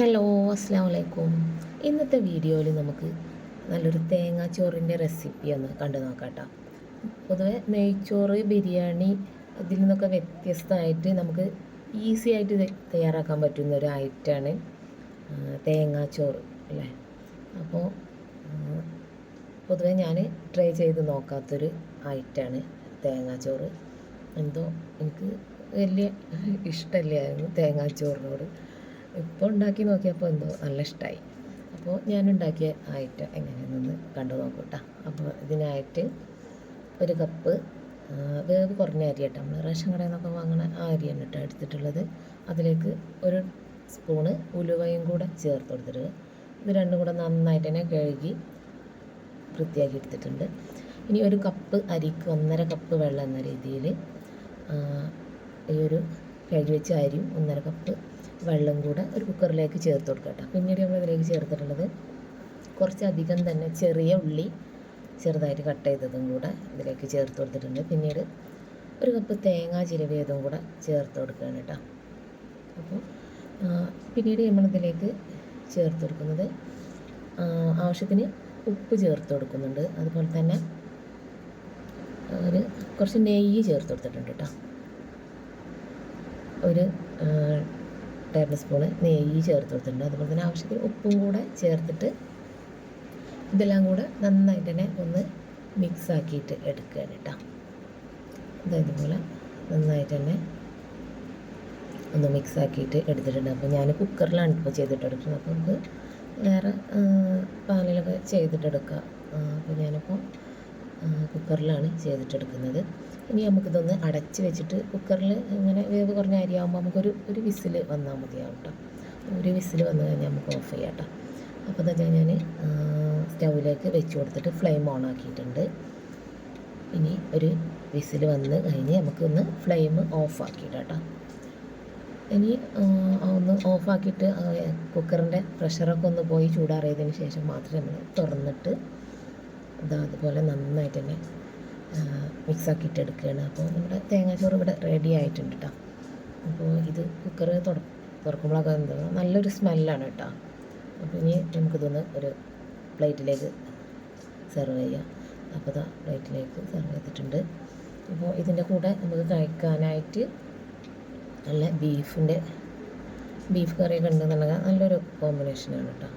Hello അസ്സാം വലൈക്കും ഇന്നത്തെ വീഡിയോയിൽ നമുക്ക് നല്ലൊരു തേങ്ങാച്ചോറിന്റെ റെസിപ്പി ഒന്ന് കണ്ടു നോക്കാം കേട്ടോ പൊതുവെ നെയ്ച്ചോറ് ബിരിയാണി ഇതിൽ നിന്നൊക്കെ വ്യത്യസ്തമായിട്ട് നമുക്ക് ഈസി ആയിട്ട് തയ്യാറാക്കാൻ പറ്റുന്ന ഒരു ഐറ്റമാണ് തേങ്ങാച്ചോറ് അല്ലേ? അപ്പോൾ പൊതുവെ ഞാൻ ട്രൈ ചെയ്ത് നോക്കാത്തൊരു ഐറ്റമാണ് തേങ്ങാച്ചോറ്. എന്തോ എനിക്ക് വലിയ ഇഷ്ടമല്ലായിരുന്നു തേങ്ങാച്ചോറിനോട്. ഇപ്പോൾ ഉണ്ടാക്കി നോക്കിയപ്പോൾ എന്തോ നല്ല ഇഷ്ടമായി അപ്പോൾ ഞാൻ ഉണ്ടാക്കിയ ഐറ്റം എങ്ങനെയാണെന്ന് കണ്ടു നോക്കൂട്ടാ. അപ്പോൾ ഇതിനായിട്ട് ഒരു കപ്പ് വേവ് കുറഞ്ഞ അരി കേട്ടോ നമ്മൾ റേഷൻ കടയിൽ നിന്നൊക്കെ വാങ്ങണ ആ അരിയാണ് കേട്ടോ എടുത്തിട്ടുള്ളത്. അതിലേക്ക് ഒരു സ്പൂണ് ഉലുവയും കൂടെ ചേർത്ത് കൊടുത്തിട്ട് ഇത് രണ്ടും കൂടെ നന്നായിട്ട് തന്നെ കഴുകി വൃത്തിയാക്കി എടുത്തിട്ടുണ്ട്. ഇനി ഒരു കപ്പ് അരിക്ക് ഒന്നര കപ്പ് വെള്ളം എന്ന രീതിയിൽ ഈ ഒരു കഴുകി വെച്ച അരിയും ഒന്നര കപ്പ് വെള്ളം കൂടെ ഒരു കുക്കറിലേക്ക് ചേർത്ത് കൊടുക്കുക കേട്ടോ. പിന്നീട് നമ്മൾ ഇതിലേക്ക് ചേർത്തിട്ടുള്ളത് കുറച്ചധികം തന്നെ ചെറിയ ഉള്ളി ചെറുതായിട്ട് കട്ട് ചെയ്തതും കൂടെ ഇതിലേക്ക് ചേർത്ത് കൊടുത്തിട്ടുണ്ട്. പിന്നീട് ഒരു കപ്പ് തേങ്ങ ചിരവിയതും കൂടെ ചേർത്ത് കൊടുക്കുകയാണ് കേട്ടോ. അപ്പോൾ പിന്നീട് നമ്മളിതിലേക്ക് ചേർത്ത് കൊടുക്കുന്നത് ആവശ്യത്തിന് ഉപ്പ് ചേർത്ത് കൊടുക്കുന്നുണ്ട്. അതുപോലെ തന്നെ ഒരു കുറച്ച് നെയ്യ് ചേർത്ത് കൊടുത്തിട്ടുണ്ട് കേട്ടോ. ഒരു ടേബിൾ സ്പൂണ് നെയ്യ് ചേർത്ത് കൊടുത്തിട്ടുണ്ട് അതുപോലെ തന്നെ ആവശ്യത്തിന് ഉപ്പും കൂടെ ചേർത്തിട്ട് ഇതെല്ലാം കൂടെ നന്നായിട്ട് തന്നെ ഒന്ന് മിക്സ് ആക്കിയിട്ട് എടുക്കുകയാണ് കേട്ടോ. ഇതുപോലെ നന്നായിട്ട് തന്നെ ഒന്ന് മിക്സ് ആക്കിയിട്ട് എടുത്തിട്ടുണ്ട്. അപ്പോൾ ഞാൻ കുക്കറിലാണ് ഇപ്പോൾ ചെയ്തിട്ട് എടുക്കുന്നത്. അപ്പോൾ നമുക്ക് വേറെ പാനിലൊക്കെ ചെയ്തിട്ടെടുക്കാം അപ്പോൾ ഞാനിപ്പോൾ കുക്കറിലാണ് ചെയ്തിട്ടെടുക്കുന്നത്. ഇനി നമുക്കിതൊന്ന് അടച്ച് വെച്ചിട്ട് കുക്കറിൽ ഇങ്ങനെ വേവ് കുറഞ്ഞ അരിയാകുമ്പോൾ നമുക്കൊരു ഒരു വിസിൽ വന്നാൽ മതിയാവും കേട്ടോ ഒരു വിസിൽ വന്നു കഴിഞ്ഞാൽ നമുക്ക് ഓഫ് ചെയ്യാം കേട്ടോ അപ്പോൾ എന്താ വെച്ചാൽ ഞാൻ സ്റ്റൗവിലേക്ക് വെച്ച് കൊടുത്തിട്ട് ഫ്ലെയിം ഓൺ ആക്കിയിട്ടുണ്ട്. ഇനി ഒരു വിസിൽ വന്ന് കഴിഞ്ഞ് നമുക്കൊന്ന് ഫ്ലെയിം ഓഫ് ആക്കിയിട്ട് കേട്ടോ ഇനി ഒന്ന് ഓഫാക്കിയിട്ട് കുക്കറിന്റെ പ്രഷറൊക്കെ ഒന്ന് പോയി ചൂടാറിയതിന് ശേഷം മാത്രമേ നമ്മൾ തുറന്നിട്ട് ഇതാ അതുപോലെ നന്നായിട്ട് തന്നെ മിക്സ് ഇട്ടെടുക്കുകയാണ് എടുക്കുകയാണ്. അപ്പോൾ നമ്മുടെ തേങ്ങാച്ചോറ് ഇവിടെ റെഡി ആയിട്ടുണ്ട് കേട്ടോ അപ്പോൾ ഇത് കുക്കർ തുറക്കുമ്പോഴൊക്കെ എന്താ നല്ലൊരു സ്മെല്ലാണ് കേട്ടോ അപ്പോൾ ഇനി നമുക്കിതൊന്ന് ഒരു പ്ലേറ്റിലേക്ക് സെർവ് ചെയ്യാം. അപ്പോൾ ഇതാ പ്ലേറ്റിലേക്ക് സെർവ് ചെയ്തിട്ടുണ്ട്. അപ്പോൾ ഇതിന്റെ കൂടെ നമുക്ക് കഴിക്കാനായിട്ട് നല്ല ബീഫിന്റെ ബീഫ് കറിയൊക്കെ ഉണ്ടെന്നുണ്ടെങ്കിൽ നല്ലൊരു കോമ്പിനേഷനാണ് കേട്ടോ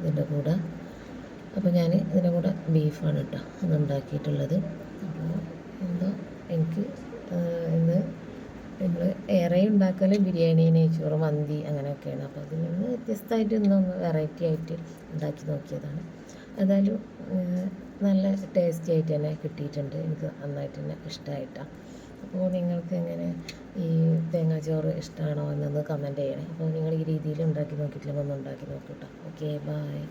ഇതിന്റെ കൂടെ അപ്പോൾ ഞാൻ ഇതിന്റെ കൂടെ ബീഫാണ് കേട്ടോ അത് ഉണ്ടാക്കിയിട്ടുള്ളത്. അപ്പോൾ എന്തോ എനിക്ക് ഇന്ന് നമ്മൾ ഏറെ ഉണ്ടാക്കൽ ബിരിയാണി നെയ്ച്ചോറ് മന്തി അങ്ങനെയൊക്കെയാണ്. അപ്പോൾ അതിൽ നിന്ന് വ്യത്യസ്തമായിട്ട് ഇന്നൊന്ന് വെറൈറ്റി ആയിട്ട് ഉണ്ടാക്കി നോക്കിയതാണ്. ഏതായാലും നല്ല ടേസ്റ്റി ആയിട്ട് തന്നെ കിട്ടിയിട്ടുണ്ട്. എനിക്ക് നന്നായിട്ട് തന്നെ ഇഷ്ടമായിട്ടാണ്. അപ്പോൾ നിങ്ങൾക്ക് എങ്ങനെ ഈ തേങ്ങാച്ചോറ് ഇഷ്ടമാണോ എന്നൊന്ന് കമന്റ് ചെയ്യണേ. അപ്പോൾ നിങ്ങൾ ഈ രീതിയിൽ ഉണ്ടാക്കി നോക്കിയിട്ടില്ലെങ്കിൽ ഒന്ന് ഉണ്ടാക്കി നോക്കൂട്ടോ ഓക്കെ ബായ്